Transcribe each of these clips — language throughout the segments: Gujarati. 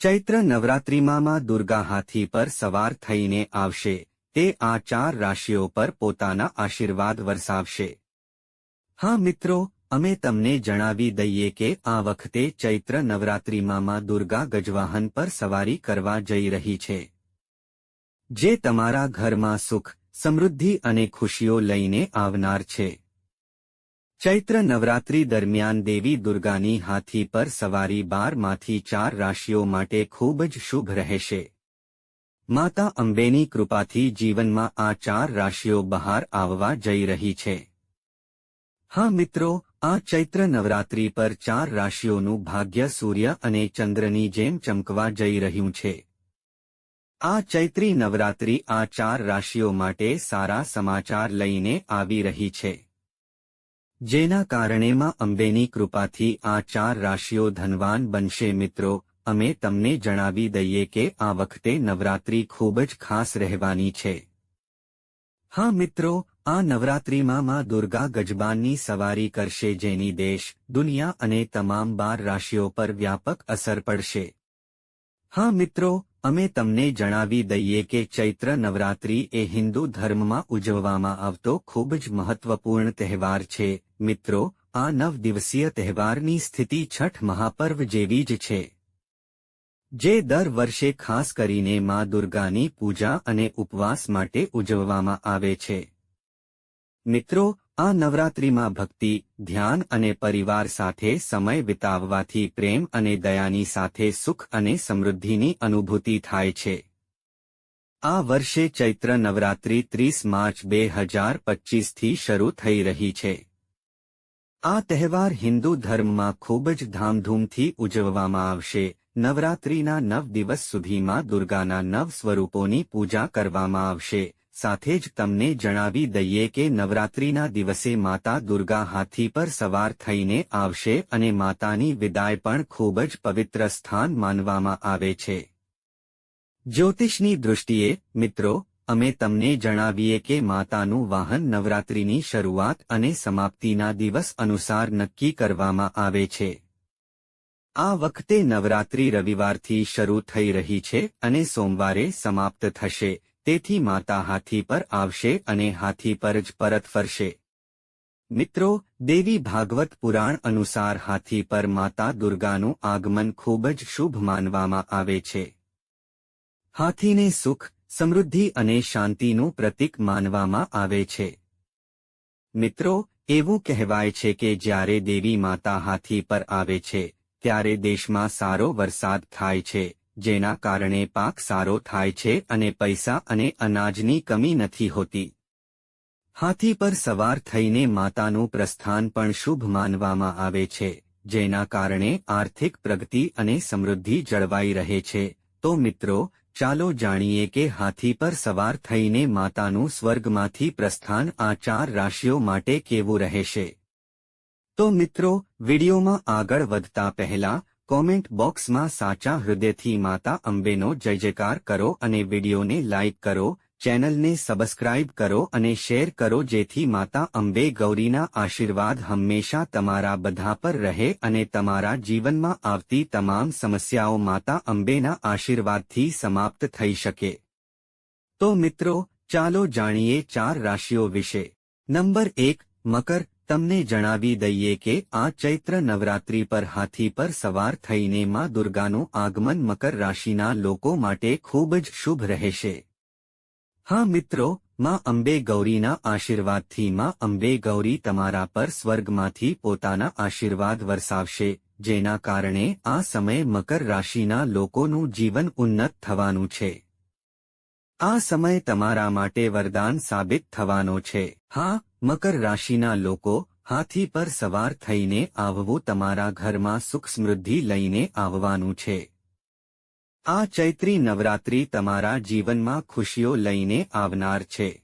ચૈત્ર નવરાત્રિમાં દુર્ગા હાથી પર સવાર થઈને આવશે. તે આ ચાર રાશિઓ પર પોતાના આશીર્વાદ વરસાવશે. હા મિત્રો, અમે તમને જણાવી દઈએ કે આ વખતે ચૈત્ર નવરાત્રિમાં દુર્ગા ગજવાહન પર સવારી કરવા જઈ રહી છે. જે તમારા ઘરમાં સુખ, સમૃદ્ધિ અને ખુશીઓ લઈને આવનાર છે. ચૈત્ર નવરાત્રી દરમિયાન દેવી દુર્ગાની હાથી પર સવારી બારમાંથી ચાર રાશિઓ માટે ખૂબ જ શુભ રહેશે. માતા અંબેની કૃપાથી જીવનમાં આ ચાર રાશિઓ બહાર આવવા જઈ રહી છે. હા મિત્રો, આ ચૈત્ર નવરાત્રી પર ચાર રાશિઓનું ભાગ્ય સૂર્ય અને ચંદ્રની જેમ ચમકવા જઈ રહ્યું છે. આ ચૈત્રી નવરાત્રી આ ચાર રાશિઓ માટે સારા સમાચાર લઈને આવી રહી છે. જેના કારણે માં અંબેની કૃપાથી આ ચાર રાશિઓ ધનવાન બનશે મિત્રો, અમે તમને જણાવી દઈએ કે આ વખતે નવરાત્રી ખૂબ જ ખાસ રહેવાની છે. હા મિત્રો, આ નવરાત્રીમાં માં દુર્ગા ગજબાનની સવારી કરશે જેની દેશ, દુનિયા અને તમામ બાર રાશિઓ પર વ્યાપક અસર પડશે. હા મિત્રો અમે તમને જણાવી દઈએ કે ચૈત્ર નવરાત્રી એ હિન્દુ ધર્મમાં ઉજવવામાં આવતો ખૂબ જ મહત્વપૂર્ણ તહેવાર છે. મિત્રો, આ નવ દિવસીય તહેવારની સ્થિતિ છઠ મહાપર્વ જેવી જ છે. જે દર વર્ષે ખાસ કરીને માં દુર્ગાની પૂજા અને ઉપવાસ માટે ઉજવવામાં આવે છે. મિત્રો આ નવરાત્રિમાં ભક્તિ, ધ્યાન અને પરિવાર સાથે સમય વિતાવવાથી પ્રેમ અને દયાની સાથે સુખ અને સમૃદ્ધિની અનુભૂતિ થાય છે. આ વર્ષે ચૈત્ર નવરાત્રિ ત્રીસ માર્ચ બે હજાર પચ્ચીસથી શરૂ થઈ રહી છે. આ તહેવાર હિન્દુ ધર્મમાં ખૂબ જ ધામધૂમથી ઉજવવામાં આવશે. નવરાત્રિના નવ દિવસ સુધીમાં દુર્ગાના નવ સ્વરૂપોની પૂજા કરવામાં આવશે. સાથે જ તમને જણાવી દઈએ કે નવરાત્રિના દિવસે માતા દુર્ગા હાથી પર સવાર થઈને આવશે અને માતાની વિદાય પણ ખૂબ જ પવિત્ર સ્થાન માનવામાં આવે છે. જ્યોતિષની દૃષ્ટિએ મિત્રો, અમે તમને જણાવીએ કે માતાનું વાહન નવરાત્રિની શરૂઆત અને સમાપ્તિના દિવસ અનુસાર નક્કી કરવામાં આવે છે. આ વખતે નવરાત્રિ રવિવારથી શરૂ થઈ રહી છે અને સોમવારે સમાપ્ત થશે. તેથી માતા હાથી પર આવશે અને હાથી પર જ પરત ફરશે. મિત્રો, દેવી ભાગવત પુરાણ અનુસાર હાથી પર માતા દુર્ગાનું આગમન ખૂબ જ શુભ માનવામાં આવે છે. હાથીને સુખ, સમૃદ્ધિ અને શાંતિનું પ્રતીક માનવામાં આવે છે. મિત્રો, એવું કહેવાય છે કે જ્યારે દેવી માતા હાથી પર આવે છે, ત્યારે દેશમાં સારો વરસાદ થાય છે. જેના કારણે પાક સારો થાય છે અને પૈસા અને અનાજની કમી નથી હોતી. હાથી પર સવાર થઈને માતાનું પ્રસ્થાન પણ શુભ માનવામાં આવે છે, જેના કારણે આર્થિક પ્રગતિ અને સમૃદ્ધિ જળવાઈ રહે છે. તો મિત્રો, ચાલો જાણીએ કે હાથી પર સવાર થઈને માતાનું સ્વર્ગમાંથી પ્રસ્થાન આ ચાર રાશિઓ માટે કેવું રહેશે. તો મિત્રો, વિડીયોમાં આગળ વધતા પહેલા કોમેન્ટ બોક્સમાં સાચા હૃદયથી માતા અંબેનો જય જયકાર કરો અને વિડીયોને લાઇક કરો, ચેનલને સબસ્ક્રાઇબ કરો અને શેર કરો જેથી માતા અંબે ગૌરીના આશીર્વાદ હંમેશા તમારા બધા પર રહે અને તમારા જીવનમાં આવતી તમામ સમસ્યાઓ માતા અંબેના આશીર્વાદથી સમાપ્ત થઈ શકે. તો મિત્રો, ચાલો જાણીએ ચાર રાશિઓ વિશે. નંબર એક, મકર તમને જણાવી દઈએ કે આ ચૈત્ર નવરાત્રી પર હાથી પર સવાર થઈને માં દુર્ગાનું આગમન મકર રાશિના લોકો માટે ખૂબ જ શુભ રહેશે. હા મિત્રો, માં અંબે ગૌરીના આશીર્વાદથી માં અંબે ગૌરી તમારા પર સ્વર્ગમાંથી પોતાના આશીર્વાદ વરસાવશે, જેના કારણે આ સમયે મકર રાશિના લોકોનું જીવન ઉન્નત થવાનું છે. આ સમય તમારા માટે વરદાન સાબિત થવાનો છે. હા મકર રાશિના લોકો હાથી પર સવાર થઈને આવવું તમારા ઘરમાં સુખ સમૃદ્ધિ લઈને આવવાનું છે. આ ચૈત્રી નવરાત્રી તમારા જીવનમાં ખુશીઓ લઈને આવનાર છે.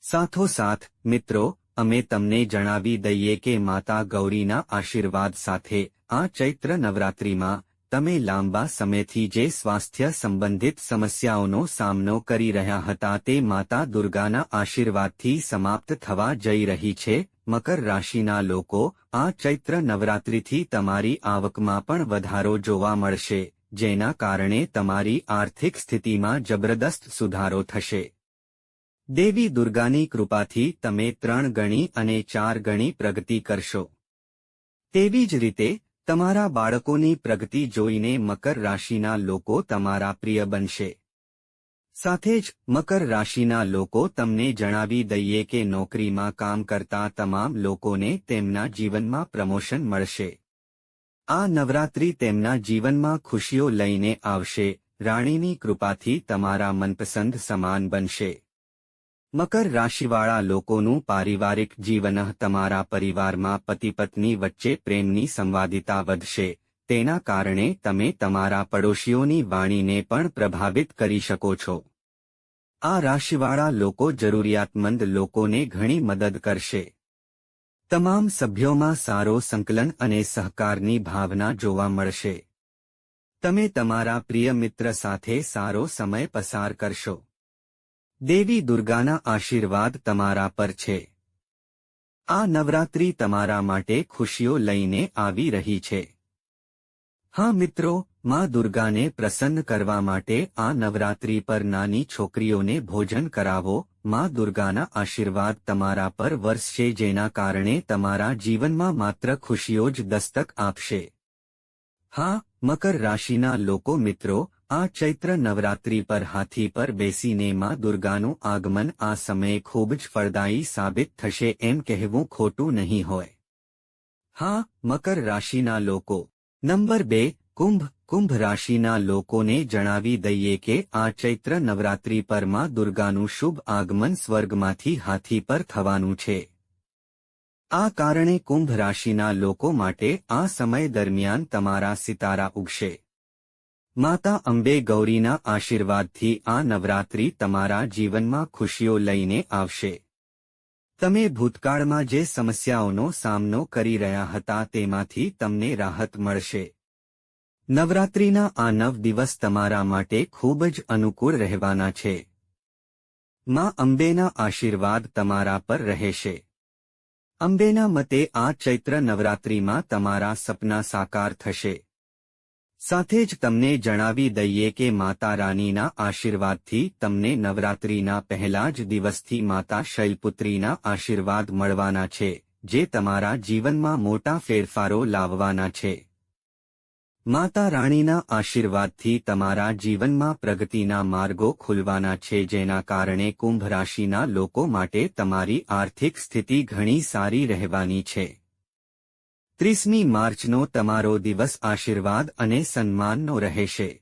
સાથોસાથ, મિત્રો, અમે તમને જણાવી દઈએ કે માતા ગૌરીના આશીર્વાદ સાથે આ ચૈત્ર નવરાત્રીમાં તમે લાંબા સમયથી જે સ્વાસ્થ્ય સંબંધિત સમસ્યાઓનો સામનો કરી રહ્યા હતા તે માતા દુર્ગાના આશીર્વાદથી સમાપ્ત થવા જઈ રહી છે. મકર રાશિના લોકો, આ ચૈત્ર નવરાત્રિથી તમારી આવકમાં પણ વધારો જોવા મળશે, જેના કારણે તમારી આર્થિક સ્થિતિમાં જબરદસ્ત સુધારો થશે. દેવી દુર્ગાની કૃપાથી તમે ત્રણ ગણી અને ચાર ગણી પ્રગતિ કરશો. તેવી જ રીતે તમારા બાળકોની પ્રગતિ જોઈને મકર રાશિના લોકો તમારા પ્રિય બનશે. સાથે જ, મકર રાશિના લોકો તમને જણાવી દઈએ કે નોકરીમાં કામ કરતા તમામ લોકોને તેમના જીવનમાં પ્રમોશન મળશે. આ નવરાત્રિ તેમના જીવનમાં ખુશીઓ લઈને આવશે, રાણીની કૃપાથી તમારા મનપસંદ સમાન બનશે. મકર રાશિવાળા લોકોનું પારિવારિક જીવન તમારા પરિવારમાં પતિ પત્ની વચ્ચે પ્રેમની સંવાદિતા વધશે. તેના કારણે તમે તમારા પડોશીઓની વાણીને પણ પ્રભાવિત કરી શકો છો. આ રાશિવાળા લોકો જરૂરિયાતમંદ લોકોને ઘણી મદદ કરશે. તમામ સભ્યોમાં સારો સંકલન અને સહકારની ભાવના જોવા મળશે. તમે તમારા પ્રિય મિત્ર સાથે સારો સમય પસાર કરશો. દેવી દુર્ગાના આશીર્વાદ તમારા પર છે. આ નવરાત્રી તમારા માટે ખુશીઓ લઈને આવી રહી છે. હા મિત્રો, માં દુર્ગાને પ્રસન્ન કરવા માટે આ નવરાત્રી પર નાની છોકરીઓને ભોજન કરાવો. માં દુર્ગાના આશીર્વાદ તમારા પર વરસશે જેના કારણે તમારા જીવનમાં માત્ર ખુશીઓ જ દસ્તક આપશે. હા, મકર રાશિના લોકો મિત્રો આ ચૈત્ર નવરાત્રી પર હાથી પર બેસીને માં દુર્ગાનું આગમન આ સમયે ખૂબ જ ફળદાયી સાબિત થશે એમ કહેવું ખોટું નહીં હોય. હા, મકર રાશિના લોકો. નંબર બે, કુંભ. કુંભ રાશિના લોકોને જણાવી દઈએ કે આ ચૈત્ર નવરાત્રી પરમાં દુર્ગાનું શુભ આગમન સ્વર્ગમાંથી હાથી પર થવાનું છે. આ કારણે કુંભ રાશિના લોકો માટે આ સમય દરમિયાન તમારા સિતારા ઉગશે. માતા અંબે ગૌરીના આશીર્વાદથી આ નવરાત્રી તમારા જીવનમાં ખુશીઓ લઈને આવશે. તમે ભૂતકાળમાં જે સમસ્યાઓનો સામનો કરી રહ્યા હતા તેમાંથી તમને રાહત મળશે. નવરાત્રિના આ નવ દિવસ તમારા માટે ખૂબ જ અનુકૂળ રહેવાના છે. માં અંબેના આશીર્વાદ તમારા પર રહેશે. અંબેના મતે આ ચૈત્ર નવરાત્રિમાં તમારા સપના સાકાર થશે. સાથે જ તમને જણાવી દઈએ કે માતા રાનીના આશીર્વાદથી તમને નવરાત્રીના પહેલા જ દિવસથી માતા શૈલપુત્રીના આશીર્વાદ મળવાના છે, જે તમારા જીવનમાં મોટા ફેરફારો લાવવાના છે. માતા રાણીના આશીર્વાદથી તમારા જીવનમાં પ્રગતિના માર્ગો ખુલવાના છે, જેના કારણે કુંભ રાશિના લોકો માટે તમારી આર્થિક સ્થિતિ ઘણી સારી રહેવાની છે. ત્રીસમી માર્ચનો તમારો દિવસ આશીર્વાદ અને સન્માનનો રહેશે.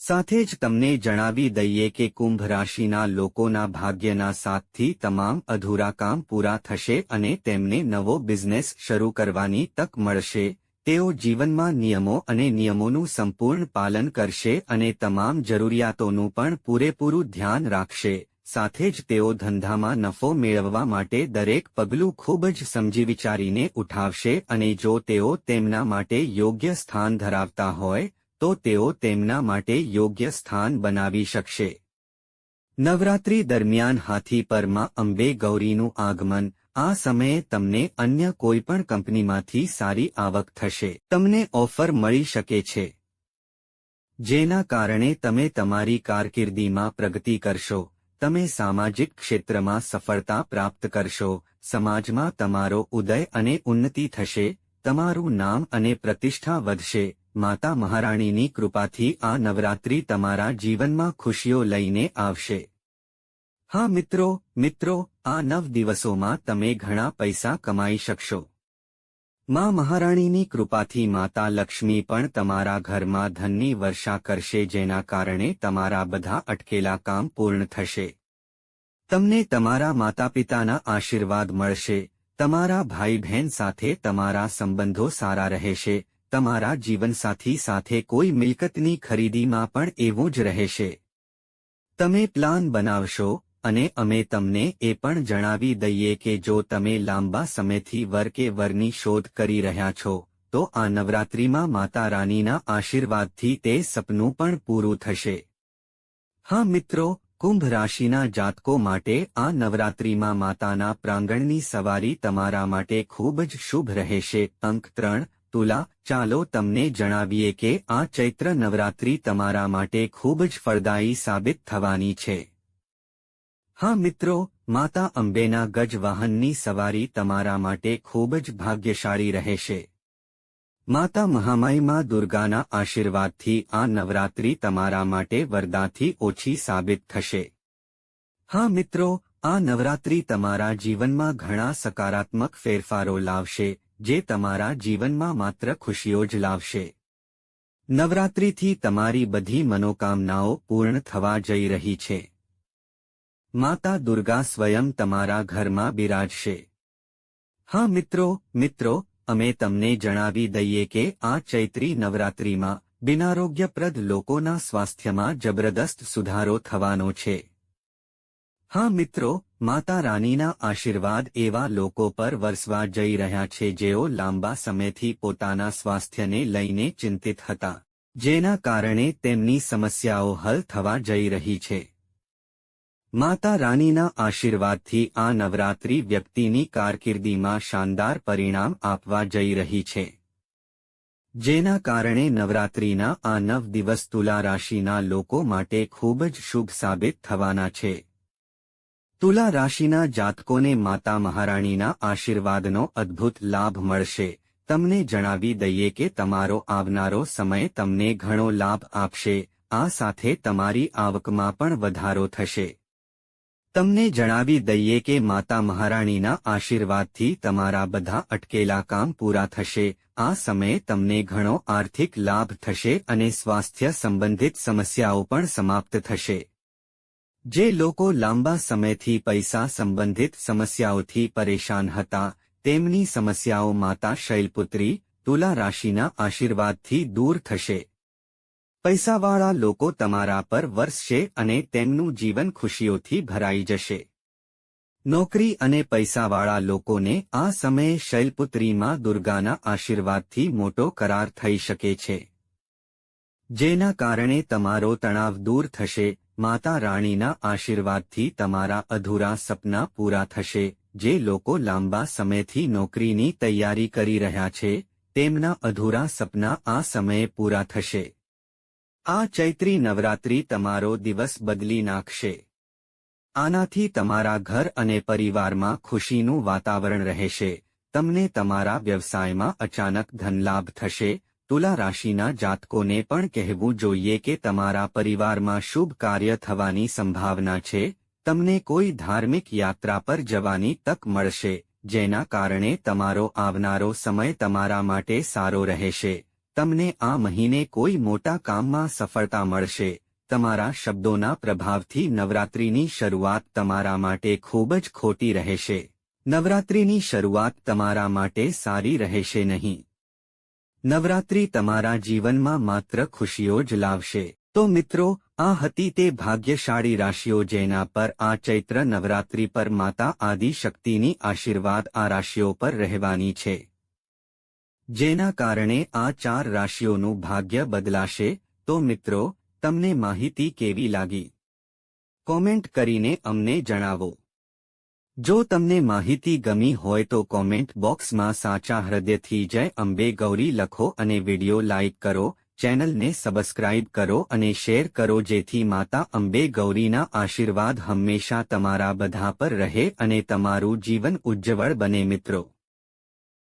સાથે જ તમને જણાવી દઈએ કે કુંભ રાશિના લોકોના ભાગ્યના સાથથી તમામ અધૂરા કામ પૂરા થશે અને તેમને નવો બિઝનેસ શરૂ કરવાની તક મળશે. તેઓ જીવનમાં નિયમો અને નિયમોનું સંપૂર્ણ પાલન કરશે અને તમામ જરૂરિયાતોનું પણ પૂરેપૂરું ધ્યાન રાખશે. સાથે જ તેઓ ધંધામાં નફો મેળવવા માટે દરેક પગલું ખૂબ જ સમજી વિચારીને ઉઠાવશે અને જો તેઓ તેમના માટે યોગ્ય સ્થાન ધરાવતા હોય, તો તેઓ તેમના માટે યોગ્ય સ્થાન બનાવી શકશે. નવરાત્રી દરમિયાન હાથી પરમાં અંબે ગૌરીનું આગમન. આ સમયે તમને અન્ય કોઈપણ કંપનીમાંથી સારી આવક થશે. તમને ઓફર મળી શકે છે. જેના કારણે તમે તમારી કારકિર્દીમાં પ્રગતિ કરશો. તમે સામાજિક ક્ષેત્રમાં સફળતા પ્રાપ્ત કરશો, સમાજમાં તમારો ઉદય અને ઉન્નતિ થશે, તમારું નામ અને પ્રતિષ્ઠા વધશે, માતા મહારાણીની કૃપાથી આ નવરાત્રી તમારા જીવનમાં ખુશીઓ લઈને આવશે. હા મિત્રો મિત્રો, આ નવ દિવસોમાં તમે ઘણા પૈસા કમાઈ શકશો. માં મહારાણીની કૃપાથી માતા લક્ષ્મી પણ તમારા ઘરમાં ધનની વર્ષા કરશે જેના કારણે તમારા બધા અટકેલા કામ પૂર્ણ થશે. તમને તમારા માતા પિતાના આશીર્વાદ મળશે, તમારા ભાઈ બહેન સાથે તમારા સંબંધો સારા રહેશે, તમારા જીવનસાથી સાથે કોઈ મિલકતની ખરીદીમાં પણ એવું જ રહેશે. તમે પ્લાન બનાવશો અને અમે તમને એ પણ જણાવી દઈએ કે જો તમે લાંબા સમયથી વર કે વરની શોધ કરી રહ્યા છો, તો આ નવરાત્રિમાં માતા રાનીના આશીર્વાદથી તે સપનું પણ પૂરું થશે. હા મિત્રો, કુંભ રાશિના જાતકો માટે આ નવરાત્રિમાં માતાના પ્રાંગણની સવારી તમારા માટે ખૂબ જ શુભ રહેશે. અંક ત્રણ, તુલા, ચાલો તમને જણાવીએ કે આ ચૈત્ર નવરાત્રિ તમારા માટે ખૂબ જ ફળદાયી સાબિત થવાની છે. હા મિત્રો, માતા અંબેના ગજવાહનની સવારી તમારા માટે ખૂબ જ ભાગ્યશાળી રહેશે. માતા મહામાઈમાં દુર્ગાના આશીર્વાદથી આ નવરાત્રી તમારા માટે વરદાથી ઓછી સાબિત થશે. હા મિત્રો, આ નવરાત્રી તમારા જીવનમાં ઘણા સકારાત્મક ફેરફારો લાવશે, જે તમારા જીવનમાં માત્ર ખુશીઓ જ લાવશે. નવરાત્રીથી તમારી બધી મનોકામનાઓ પૂર્ણ થવા જઈ રહી છે. માતા દુર્ગા સ્વયં તમારા ઘરમાં બિરાજશે. હા મિત્રો મિત્રો, અમે તમને જણાવી દઈએ કે આ ચૈત્રી નવરાત્રિમાં બિનારોગ્યપ્રદ લોકોના સ્વાસ્થ્યમાં જબરદસ્ત સુધારો થવાનો છે. હા મિત્રો, માતા રાનીના આશીર્વાદ એવા લોકો પર વરસવા જઈ રહ્યા છે જેઓ લાંબા સમયથી પોતાના સ્વાસ્થ્યને લઈને ચિંતિત હતા, જેના કારણે તેમની સમસ્યાઓ હલ થવા જઈ રહી છે. માતા રાણીના આશીર્વાદથી આ નવરાત્રી વ્યક્તિની કારકિર્દીમાં શાનદાર પરિણામ આપવા જઈ રહી છે. જેના કારણે નવરાત્રીના આ નવ દિવસ તુલા રાશિના લોકો માટે ખૂબ જ શુભ સાબિત થવાના છે. તુલા રાશિના જાતકોને માતા મહારાણીના આશીર્વાદનો અદ્ભુત લાભ મળશે. તમને જણાવી દઈએ કે તમારો આવનારો સમય તમને ઘણો લાભ આપશે. આ સાથે તમારી આવકમાં પણ વધારો થશે. તમને જણાવી દઈએ કે માતા મહારાણીના આશીર્વાદથી તમારા બધા અટકેલા કામ પૂરા થશે. આ સમયે તમને ઘણો આર્થિક લાભ થશે અને સ્વાસ્થ્ય સંબંધિત સમસ્યાઓ પણ સમાપ્ત થશે. જે લોકો લાંબા સમયથી પૈસા સંબંધિત સમસ્યાઓથી પરેશાન હતા, તેમની સમસ્યાઓ માતા શૈલપુત્રી, તુલા રાશિના આશીર્વાદથી દૂર થશે. પૈસાવાળા લોકો તમારા પર વરસશે અને તેમનું જીવન ખુશીઓથી ભરાઈ જશે. નોકરી અને પૈસાવાળા લોકોને આ સમયે શૈલપુત્રીમાં દુર્ગાના આશીર્વાદથી મોટો કરાર થઈ શકે છે. જેના કારણે તમારો તણાવ દૂર થશે, માતા રાણીના આશીર્વાદથી તમારા અધૂરા સપના પૂરા થશે, જે લોકો લાંબા સમયથી નોકરીની તૈયારી કરી રહ્યા છે, તેમના અધૂરા સપના આ સમયે પૂરા થશે. આ ચૈત્રી નવરાત્રી તમારો દિવસ બદલી નાખશે. આનાથી તમારા ઘર અને પરિવારમાં ખુશીનું વાતાવરણ રહેશે. તમને તમારા વ્યવસાયમાં અચાનક ધનલાભ થશે. તુલા રાશિના જાતકોને પણ કહેવું જોઈએ કે તમારા પરિવારમાં શુભ કાર્ય થવાની સંભાવના છે. તમને કોઈ ધાર્મિક યાત્રા પર જવાની તક મળશે, જેના કારણે તમારો આવનારો સમય તમારા માટે સારો રહેશે. તમને આ મહિને કોઈ મોટા કામમાં સફળતા મળશે. તમારા શબ્દોના પ્રભાવથી નવરાત્રિની શરૂઆત તમારા માટે ખૂબ જ ખોટી રહેશે. નવરાત્રિની શરૂઆત તમારા માટે સારી રહેશે નહીં. નવરાત્રિ તમારા જીવનમાં માત્ર ખુશીઓ જ લાવશે. તો મિત્રો, આ હતી તે ભાગ્યશાળી રાશિઓ જેના પર આ ચૈત્ર નવરાત્રિ પર માતા આદિ શક્તિની આશીર્વાદ આ રાશિઓ પર રહેવાની છે. જેના કારણે આ ચાર રાશિઓનું ભાગ્ય બદલાશે, તો મિત્રો, તમને માહિતી કેવી લાગી? કોમેન્ટ કરીને અમને જણાવો. જો તમને માહિતી ગમી હોય તો કોમેન્ટ બોક્સમાં સાચા હૃદયથી જય અંબે ગૌરી લખો અને વિડિયો લાઇક કરો, ચેનલને સબસ્ક્રાઇબ કરો અને શેર કરો જેથી માતા અંબે ગૌરીના આશીર્વાદ હંમેશા તમારા બધા પર રહે અને તમારું જીવન ઉજ્જવળ બને મિત્રો.